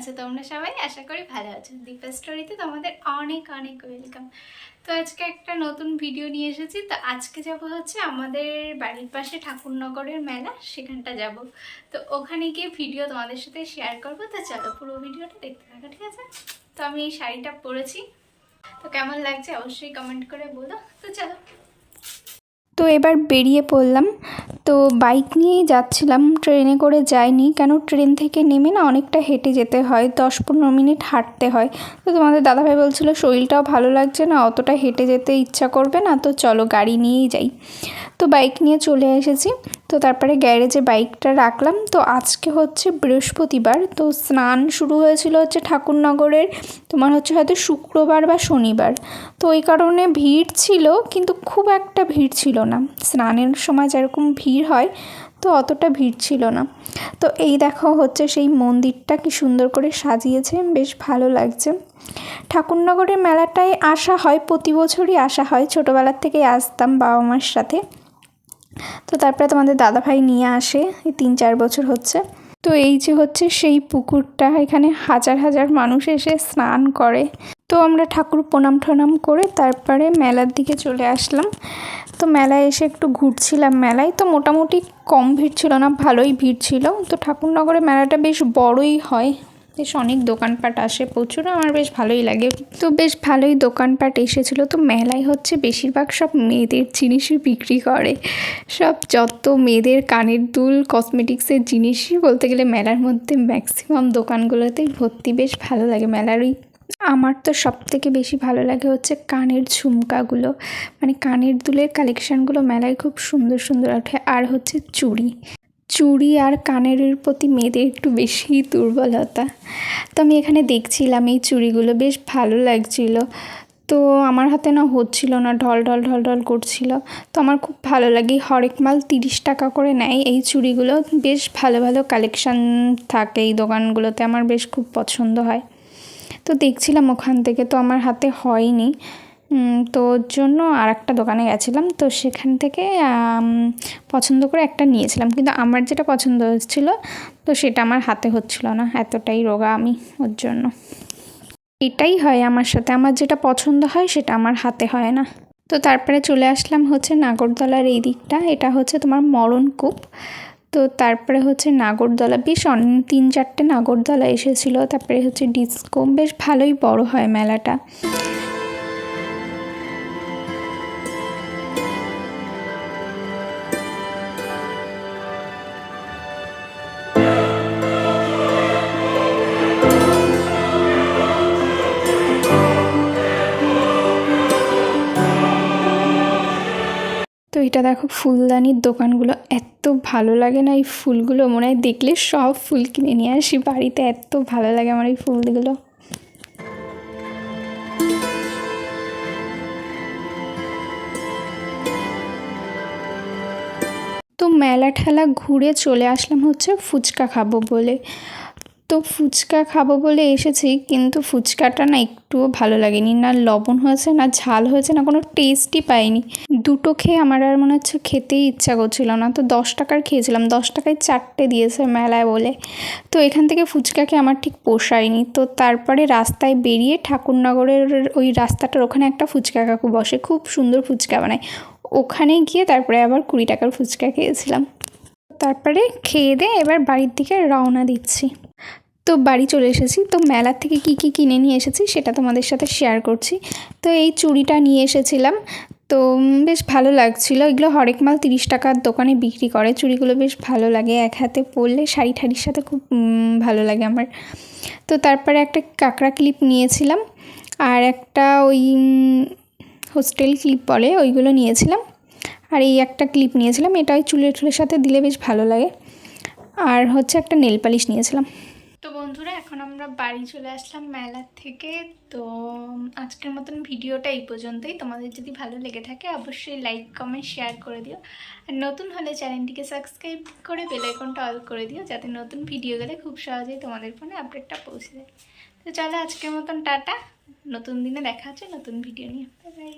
আশা করি ভালো আছো। দীপা স্টোরিতে তোমাদের অনেক অনেক ওয়েলকাম তো আজকে একটা নতুন ভিডিও নিয়ে এসেছি। তো আজকে যাব হচ্ছে আমাদের বাড়ির পাশে ঠাকুরনগরের মেলা, সেখানটা যাব। তো ওখানে গিয়ে ভিডিও তোমাদের সাথে শেয়ার করব। তো চলো পুরো ভিডিওটা দেখতে থাকো, ঠিক আছে? তো আমি এই শাড়িটা পরেছি। তো কেমন লাগছে অবশ্যই কমেন্ট করে বলো। তো চলো। তো এবার বেরিয়ে পড়লাম। তো বাইক নিয়েই যাচ্ছিলাম। ট্রেনে করে যাইনি। কেন? ট্রেন থেকে নেমে না অনেকটা হেঁটে যেতে হয়। দশ পনেরো মিনিট হাঁটতে হয়। তো তোমাদের দাদাভাই বলছিল, শরীরটাও ভালো লাগছে না, অতটা হেঁটে যেতে ইচ্ছা করবে না। তো চলো গাড়ি নিয়েই যাই। তো বাইক নিয়ে চলে এসেছি। তো তারপরে গ্যারেজে বাইকটা রাখলাম। তো আজকে হচ্ছে বৃহস্পতিবার। তো স্নান শুরু হয়েছিল হচ্ছে ঠাকুরনগরের। তোমার হচ্ছে হয়তো শুক্রবার বা শনিবার। তো ওই কারণে ভিড় ছিল, কিন্তু খুব একটা ভিড় ছিল না। স্নানের সময় যেরকম ভিড় হয়, তো অতটা ভিড় ছিল না। তো এই দেখো হচ্ছে সেই মন্দিরটা কি সুন্দর করে সাজিয়েছে, বেশ ভালো লাগছে। ঠাকুরনগরের মেলাটায় আসা হয়, প্রতি বছরই আসা হয়। ছোটোবেলার থেকেই আসতাম বাবা মার সাথে। তো তারপরে তোমাদের দাদাভাই নিয়ে আসে, এই তিন চার বছর হচ্ছে। তো এই যে হচ্ছে সেই পুকুরটা, এখানে হাজার হাজার মানুষ এসে স্নান করে। তো আমরা ঠাকুর প্রণাম টনাম করে তারপরে মেলার দিকে চলে আসলাম। তো মেলায় এসে একটু ঘুরছিলাম মেলায়। তো মোটামুটি কম ভিড় ছিল না, ভালোই ভিড় ছিল। তো ঠাকুরনগরে মেলাটা বেশ বড়ই হয়। বেশ অনেক দোকানপাট আসে, প্রচুর, আমার বেশ ভালোই লাগে। তো বেশ ভালোই দোকানপাট এসেছিল। তো মেলায় হচ্ছে বেশিরভাগ সব মেয়েদের জিনিসই বিক্রি করে। সব যত মেয়েদের কানের দুল কসমেটিক্সের জিনিসই বলতে গেলে মেলার মধ্যে ম্যাক্সিমাম দোকানগুলোতেই ভর্তি বেশ ভালো লাগে মেলার ওই আমার তো সব থেকে বেশি ভালো লাগে হচ্ছে কানের ঝুমকাগুলো। মানে কানের দুলের কালেকশানগুলো মেলায় খুব সুন্দর সুন্দর ওঠে। আর হচ্ছে চুড়ি। চুড়ি আর কানের প্রতি মেয়েদের একটু বেশি দুর্বলতা। তো আমি এখানে দেখছিলাম এই চুড়িগুলো, বেশ ভালো লাগছিল। তো আমার হাতে না হচ্ছিল না, ঢল ঢল ঢল ঢল করছিল। তো আমার খুব ভালো লাগে, হরেক মাল তিরিশ টাকা করে নেয় এই চুড়িগুলো। বেশ ভালো ভালো কালেকশান থাকে এই দোকানগুলোতে, আমার বেশ খুব পছন্দ হয়। তো দেখছিলাম ওখান থেকে, তো আমার হাতে হয়নি। তো ওর জন্য আর একটা দোকানে গেছিলাম, তো সেখান থেকে পছন্দ করে একটা নিয়েছিলাম। কিন্তু আমার যেটা পছন্দ হচ্ছিল তো সেটা আমার হাতে হচ্ছিল না, এতটাই রোগা আমি ওর জন্য। এটাই হয় আমার সাথে, আমার যেটা পছন্দ হয় সেটা আমার হাতে হয় না। তো তারপরে চলে আসলাম হচ্ছে নাগরদোলার এই দিকটা, এটা হচ্ছে তোমার মরণকূপ তো তারপরে হচ্ছে নাগরদোলা, বেশ অন, তিন চারটে নাগরদোলা এসেছিল, তারপরে হচ্ছে ডিস্কো, বেশ ভালোই বড় হয় মেলাটা। এটা দেখো, ফুলদানির দোকানগুলো এত ভালো লাগে না এই ফুলগুলো। মনে হয় দেখলে সব ফুল কিনে নিয়ে আসি বাড়িতে। এত ভালো লাগে আমার এই ফুলগুলো। তো মেলা ঠেলা ঘুরে চলে আসলাম হচ্ছে ফুচকা খাব বলে। তো ফুচকা খাব বলে এসেছি, কিন্তু ফুচকাটা না একটুও ভালো লাগেনি। না লবণ হয়েছে, না ঝাল হয়েছে, না কোনো টেস্টই পাইনি। দুটো খেয়ে আমার আর মনে হচ্ছে খেতেই ইচ্ছা করছিল না। তো দশ টাকার খেয়েছিলাম। দশ টাকায় চারটে দিয়েছে মেলায় বলে। তো এখান থেকে ফুচকা খেয়ে আমার ঠিক পোষায়নি। তো তারপরে রাস্তায় বেরিয়ে ঠাকুরনগরের ওই রাস্তাটার ওখানে একটা ফুচকা কাকু বসে। খুব সুন্দর ফুচকা বানায়। ওখানে গিয়ে তারপরে আবার কুড়ি টাকার ফুচকা খেয়েছিলাম। তারপরে খেয়ে দিয়ে এবার বাড়ির দিকে রওনা দিচ্ছি। তো বাড়ি চলে এসেছি। তো মেলার থেকে কি কি কিনে নিয়ে এসেছি সেটা তোমাদের সাথে শেয়ার করছি। তো এই চুড়িটা নিয়ে এসেছিলাম। তো বেশ ভালো লাগছিল। এগুলো হরেক মাল তিরিশ টাকার দোকানে বিক্রি করে। চুড়িগুলো বেশ ভালো লাগে এক হাতে পরলে। শাড়ি ঠাড়ির সাথে খুব ভালো লাগে আমার। তো তারপরে একটা কাঁকড়া ক্লিপ নিয়েছিলাম। আর একটা ওই হোস্টেল ক্লিপ বলে, ওইগুলো নিয়েছিলাম। আর এই একটা ক্লিপ নিয়েছিলাম। এটা ওই চুলের চুলের সাথে দিলে বেশ ভালো লাগে। আর হচ্ছে একটা নেল পালিশ নিয়েছিলাম। এখন আমরা বাড়ি চলে আসলাম মেলার থেকে। তো আজকের মতন ভিডিওটা এই পর্যন্তই। তোমাদের যদি ভালো লেগে থাকে, অবশ্যই লাইক কমেন্ট শেয়ার করে দিও। আর নতুন হলে চ্যানেলটিকে সাবস্ক্রাইব করে বেল আইকনটা অল করে দিও, যাতে নতুন ভিডিও গেলে খুব সহজেই তোমাদের ফোনে আপডেটটা পৌঁছে যায়। তো চলো আজকের মতন টাটা। নতুন দিনে দেখা হচ্ছে, নতুন ভিডিও নিয়ে। বাই